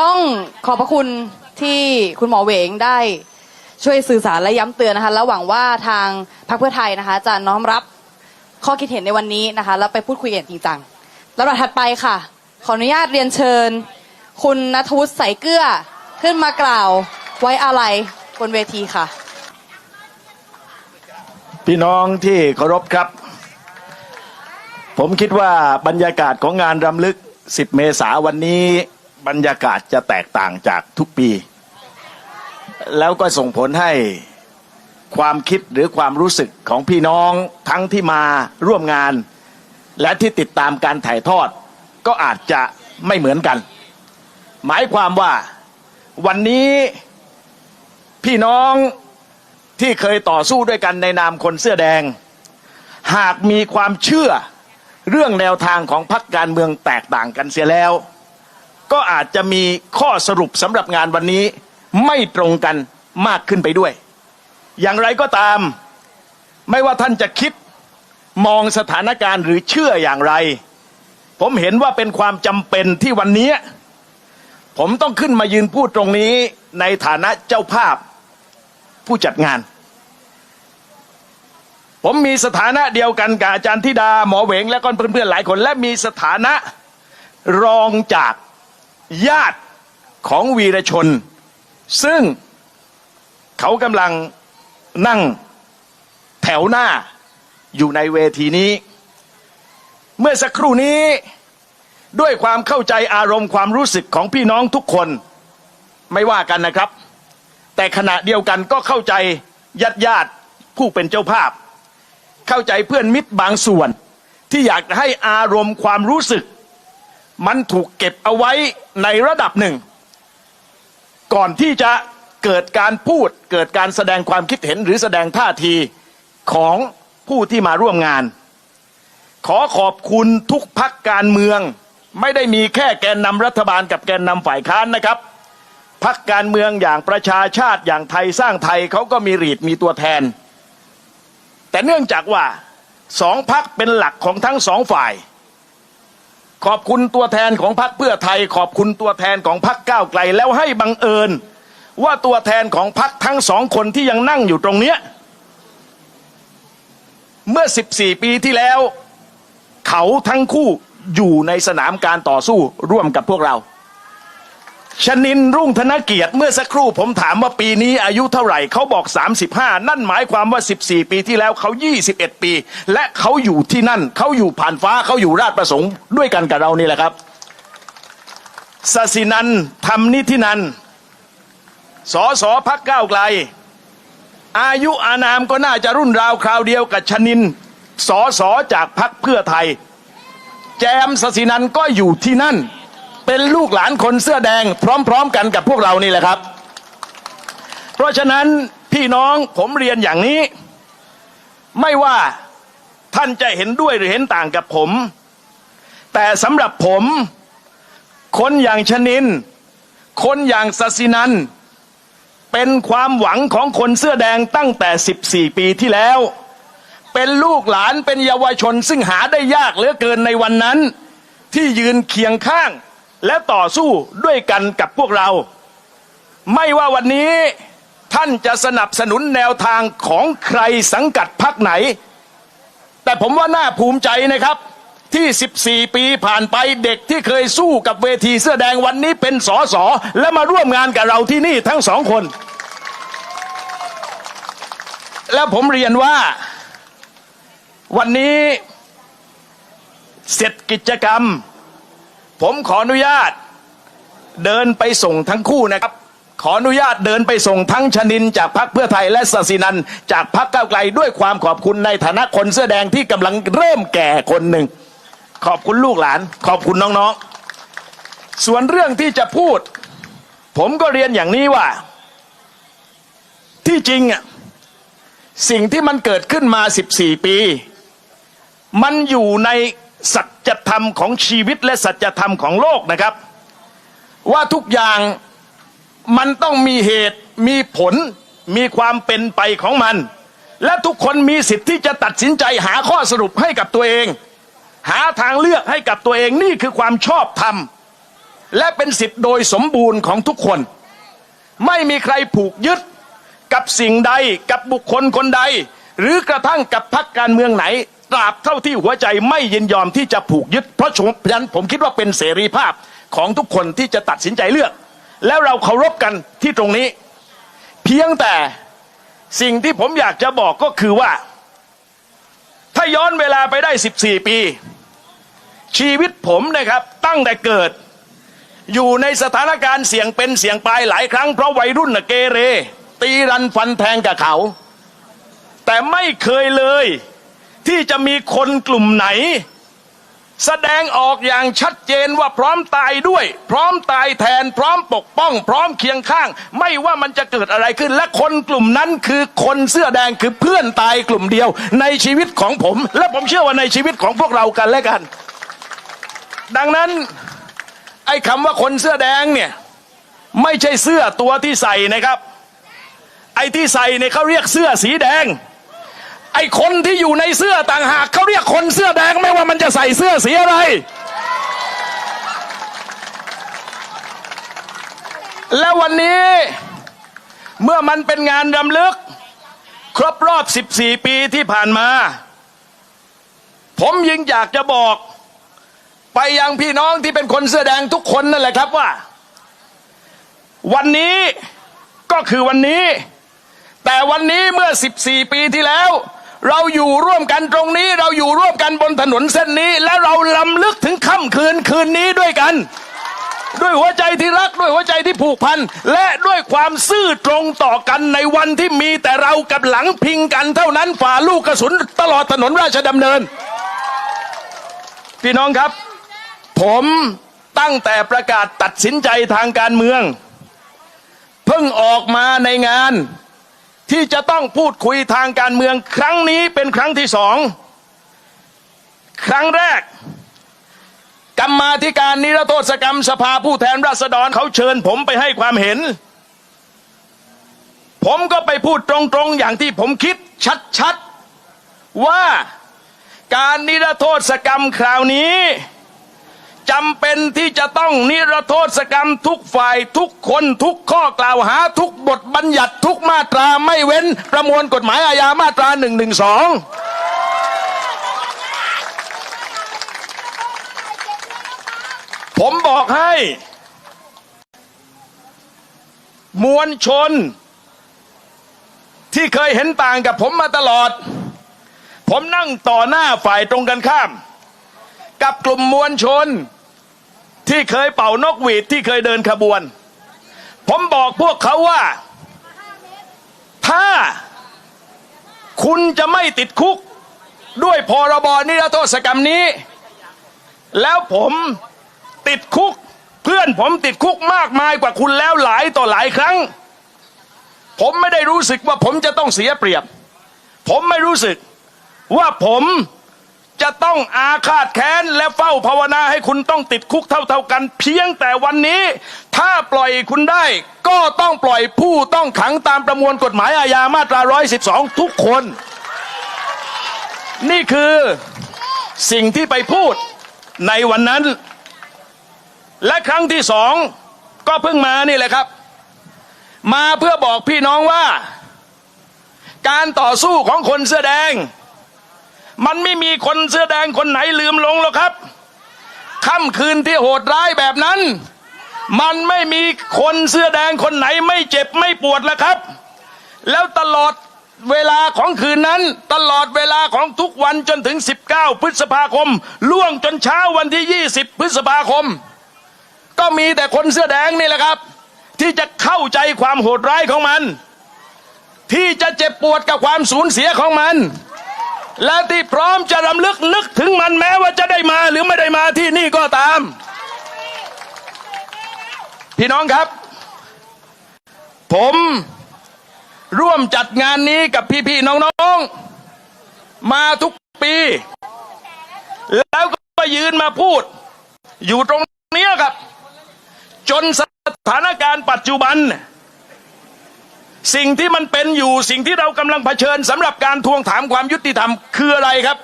ต้องขอบพระคุณที่คุณหมอเหวงได้ช่วยสื่อสารและย้ำเตือนนะคะแล้วหวังว่าทางพรรคเพื่อไทยนะคะ จะน้อมรับข้อคิดเห็นในวันนี้นะคะ แล้วไปพูดคุยกันจริงจังลำดับถัดไปค่ะ ขออนุญาตเรียนเชิญ คุณนัทวุฒิใสเกลือขึ้นมากล่าวไว้อาลัยบนเวทีค่ะ พี่น้องที่เคารพครับ ผมคิดว่าบรรยากาศของงานรำลึก 10 เมษาวันนี้ บรรยากาศจะแตกต่างจากทุกปี แล้วก็ส่งผลให้ความคิดหรือความรู้สึกของพี่น้องทั้งที่มาร่วมงาน และที่ติดตามการถ่ายทอด ก็อาจจะไม่เหมือนกัน หมายความว่าวันนี้พี่น้องที่เคยต่อสู้ด้วยกันในนามคนเสื้อแดง หากมีความเชื่อเรื่องแนวทางของพรรคการเมืองแตกต่างกันเสียแล้ว ก็อาจจะมีข้อสรุปสำหรับงานวันนี้ไม่ตรงกันมากขึ้นไปด้วย อย่างไรก็ตาม ไม่ว่าท่านจะคิดมองสถานการณ์หรือเชื่ออย่างไร ผมเห็นว่าเป็นความจำเป็นที่วันนี้ ผมต้องขึ้นมายืนพูดตรงนี้ในฐานะเจ้าภาพผู้จัดงาน ผมมีสถานะเดียวกันกับอาจารย์ธิดาหมอเหวงและก็เพื่อนๆหลายคน และมีสถานะรองจาก ญาติของวีรชน ซึ่งเขากำลังนั่งแถวหน้าอยู่ในเวทีนี้ เมื่อสักครู่นี้ด้วยความเข้าใจอารมณ์ความรู้สึกของพี่น้องทุกคนไม่ว่ากันนะครับ แต่ขณะเดียวกันก็เข้าใจญาติญาติผู้เป็นเจ้าภาพ เข้าใจเพื่อนมิตรบางส่วนที่อยากให้อารมณ์ความรู้สึก มันถูกเก็บเอาไว้ในระดับหนึ่ง ก่อนที่จะเกิดการพูดเกิดการแสดงความคิดเห็นหรือแสดงท่าทีของผู้ที่มาร่วมงาน ขอขอบคุณทุกพักการเมือง ไม่ได้มีแค่แกนนำรัฐบาลกับแกนนำฝ่ายค้านนะครับพักการเมืองอย่างประชาชาติอย่างไทยสร้างไทยเขาก็มีรีดมีตัวแทน แต่เนื่องจากว่าสองพักเป็นหลักของทั้งสองฝ่าย ขอบคุณตัวแทนของพักเพื่อไทย ขอบคุณตัวแทนของพักก้าวไกล แล้วให้บังเอิญ ว่าตัวแทนของพักทั้งสองคนที่ยังนั่งอยู่ตรงเนี้ยเมื่อ 14 ปีที่แล้ว เขาทั้งคู่อยู่ในสนามการต่อสู้ร่วมกับพวกเรา ชนินรุ่งธนเกียรติเมื่อสักครู่ผมถามว่าปีนี้อายุเท่าไหร่เขาบอก 35 นั่นหมายความว่า 14 ปีที่แล้วเขา 21 ปี และเขาอยู่ที่นั่นเขาอยู่ผ่านฟ้าเขาอยู่ราชประสงค์ด้วยกันกับเรานี่แหละครับสสินันธรรมนิธินันสอสอพักก้าวไกล อายุอานามก็น่าจะรุ่นราวคราวเดียวกับชนินสอสอจากพักเพื่อไทย แจมสสินันก็อยู่ที่นั่น เป็นลูกหลานคนเสื้อแดง พร้อมๆกันกับพวกเรานี่แหละครับ เพราะฉะนั้นพี่น้องผมเรียนอย่างนี้ ไม่ว่าท่านจะเห็นด้วยหรือเห็นต่างกับผม แต่สำหรับผม คนอย่างชนิน คนอย่างสสินันเป็นความหวังของคนเสื้อแดงตั้งแต่ 14 ปีที่แล้ว เป็นลูกหลานเป็นเยาวชนซึ่งหาได้ยากเหลือเกินในวันนั้น ที่ยืนเคียงข้าง และต่อสู้ด้วยกันกับพวกเรา ไม่ว่าวันนี้ท่านจะสนับสนุนแนวทางของใครสังกัดพักไหน แต่ผมว่าน่าภูมิใจนะครับ ที่ 14 ปีผ่านไปเด็กที่เคยสู้กับเวทีเสื้อแดงวันนี้เป็นสอสอและมาร่วมงานกับเราที่นี่ทั้งสองคน แล้วผมเรียนว่าวันนี้เสร็จกิจกรรม ผมขออนุญาตเดินไปส่งทั้งคู่นะครับ ขออนุญาตเดินไปส่งทั้งชนินจากพรรคเพื่อไทยและสสินันจากพรรคก้าวไกลด้วยความขอบคุณในฐานะคนเสื้อแดงที่กำลังเริ่มแก่คนหนึ่ง ขอบคุณลูกหลาน ขอบคุณน้องๆ ส่วนเรื่องที่จะพูด ผมก็เรียนอย่างนี้ว่า ที่จริงอะสิ่งที่มันเกิดขึ้นมา 14 ปี มันอยู่ใน สัจธรรมของชีวิตและสัจธรรมของโลกนะครับ ว่าทุกอย่างมันต้องมีเหตุมีผลมีความเป็นไปของมัน และทุกคนมีสิทธิ์ที่จะตัดสินใจหาข้อสรุปให้กับตัวเอง หาทางเลือกให้กับตัวเองนี่คือความชอบธรรม และเป็นสิทธิ์โดยสมบูรณ์ของทุกคน ไม่มีใครผูกยึดกับสิ่งใดกับบุคคลคนใด หรือกระทั่งกับพรรคการเมืองไหน ตราบเท่าที่หัวใจไม่ยินยอมที่จะผูกยึด เพราะฉะนั้นผมคิดว่าเป็นเสรีภาพของทุกคนที่จะตัดสินใจเลือก แล้วเราเคารพกันที่ตรงนี้ เพียงแต่สิ่งที่ผมอยากจะบอกก็คือว่า ถ้าย้อนเวลาไปได้ 14 ปี ชีวิตผมนะครับตั้งแต่เกิด อยู่ในสถานการณ์เสี่ยงเป็นเสี่ยงตายหลายครั้งเพราะวัยรุ่นน่ะเกเร ตีรันฟันแทงกับเขา แต่ไม่เคยเลย ที่จะมีคนกลุ่มไหน แสดงออกอย่างชัดเจนว่าพร้อมตายด้วย พร้อมตายแทน พร้อมปกป้อง พร้อมเคียงข้าง ไม่ว่ามันจะเกิดอะไรขึ้น และคนกลุ่มนั้นคือคนเสื้อแดงคือเพื่อนตายกลุ่มเดียว ในชีวิตของผม และผมเชื่อว่าในชีวิตของพวกเรากันและกัน ดังนั้นไอ้คำว่าคนเสื้อแดงเนี่ยไม่ใช่เสื้อตัวที่ใส่นะครับ ไอ้ที่ใส่เนี่ยเขาเรียกเสื้อสีแดง ไอ้คนที่อยู่ในเสื้อต่างหากเขาเรียกคนเสื้อแดงไม่ว่ามันจะใส่เสื้อสีอะไร แล้ววันนี้ เมื่อมันเป็นงานรำลึก ครบรอบ 14 ปีที่ผ่านมา ผมยิ่งอยากจะบอก ไปยังพี่น้องที่เป็นคนเสื้อแดงทุกคนนั่นแหละครับว่า วันนี้ก็คือวันนี้แต่วันนี้เมื่อ 14 ปีที่แล้ว เราอยู่ร่วมกันตรงนี้ เราอยู่ร่วมกันบนถนนเส้นนี้ และเราลำลึกถึงค่ำคืนคืนนี้ด้วยกัน ด้วยหัวใจที่รักด้วยหัวใจที่ผูกพัน และด้วยความซื่อตรงต่อกันในวันที่มีแต่เรากับหลังพิงกันเท่านั้นฝ่าลูกกระสุนตลอดถนนราชดำเนิน พี่น้องครับ ผมตั้งแต่ประกาศตัดสินใจทางการเมือง เพิ่งออกมาในงาน ที่จะต้องพูดคุยทางการเมืองครั้งนี้เป็นครั้งที่สองครั้งแรก กรรมาธิการนิรโทษกรรมสภาผู้แทนราษฎรเขาเชิญผมไปให้ความเห็น ผมก็ไปพูดตรงๆอย่างที่ผมคิดชัดๆว่าการนิรโทษกรรมคราวนี้ จำเป็นที่จะต้องนิรโทษกรรมทุกฝ่ายทุกคนทุกข้อกล่าวหาทุกบทบัญญัติทุกมาตราไม่เว้นประมวลกฎหมายอาญามาตราหนึ่งหนึ่งสองผมบอกให้ มวลชน ที่เคยเห็นต่างกับผมมาตลอด ผมนั่งต่อหน้าฝ่ายตรงกันข้าม กับกลุ่มมวลชน ที่เคยเป่านกหวีดที่เคยเดินขบวน ผมบอกพวกเขาว่า ถ้าคุณจะไม่ติดคุก ด้วยพรบนิรโทษกรรมนี้ แล้วผมติดคุก เพื่อนผมติดคุกมากมายกว่าคุณแล้วหลายต่อหลายครั้ง ผมไม่ได้รู้สึกว่าผมจะต้องเสียเปรียบ ผมไม่รู้สึกว่าผม จะต้องอาฆาตแค้นและเฝ้าภาวนาให้คุณต้องติดคุกเท่าๆกัน เพียงแต่วันนี้ ถ้าปล่อยคุณได้ ก็ต้องปล่อยผู้ต้องขังตามประมวลกฎหมายอาญามาตรา 112 ทุกคน นี่คือสิ่งที่ไปพูดในวันนั้น และครั้งที่สองก็เพิ่งมานี่แหละครับ มาเพื่อบอกพี่น้องว่า การต่อสู้ของคนเสื้อแดง มันไม่มีคนเสื้อแดงคนไหนลืมลงหรอกครับค่ำคืนที่โหดร้ายแบบนั้น มันไม่มีคนเสื้อแดงคนไหนไม่เจ็บไม่ปวดแล้วครับ แล้วตลอดเวลาของคืนนั้น ตลอดเวลาของทุกวันจนถึง 19 พฤษภาคม ล่วงจนเช้าวันที่ 20 พฤษภาคม ก็มีแต่คนเสื้อแดงนี่แหละครับ ที่จะเข้าใจความโหดร้ายของมัน ที่จะเจ็บปวดกับความสูญเสียของมัน และที่พร้อมจะรำลึกนึกถึงมันแม้ว่าจะได้มาหรือไม่ได้มาที่นี่ก็ตาม พี่น้องครับ ผมร่วมจัดงานนี้กับพี่ๆน้องๆ มาทุกปี แล้วก็ยืนมาพูด อยู่ตรงนี้ครับ จนสถานการณ์ปัจจุบัน สิ่งที่มันเป็นอยู่สิ่งที่เรากำลังเผชิญสำหรับการทวงถามความยุติธรรมคืออะไรครับ